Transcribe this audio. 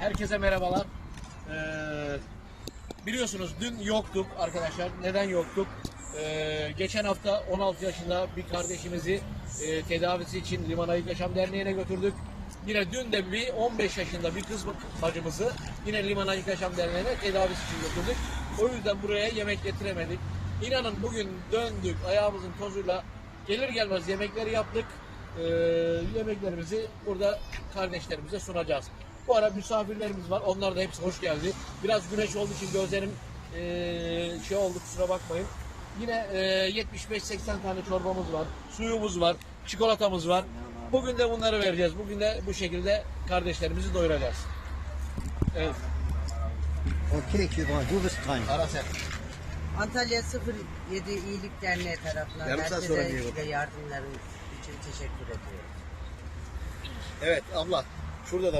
Herkese merhabalar. Ee, biliyorsunuz dün yoktuk arkadaşlar. Neden yoktuk? Ee, geçen hafta 16 yaşında bir kardeşimizi e, tedavisi için Liman Ayık Yaşam Derneği'ne götürdük. Yine dün de bir 15 yaşında bir kız bacımızı yine Liman Ayık Yaşam Derneği'ne tedavisi için götürdük. O yüzden buraya yemek getiremedik. İnanın bugün döndük ayağımızın tozuyla gelir gelmez yemekleri yaptık. Ee, yemeklerimizi burada kardeşlerimize sunacağız. Bu ara misafirlerimiz var. Onlar da hepsi hoş geldi. Biraz güneş olduğu için gözlerim ee, şey oldu kusura bakmayın. Yine ee, 75-80 tane çorbamız var. Suyumuz var. Çikolatamız var. Bugün de bunları vereceğiz. Bugün de bu şekilde kardeşlerimizi doyuracağız. Evet. Okay, Kübra, du bist dran. Ara sen. Antalya 07 İyilik Derneği tarafından Yarım saat sonra herkese için teşekkür ediyorum. Evet abla. Şurada da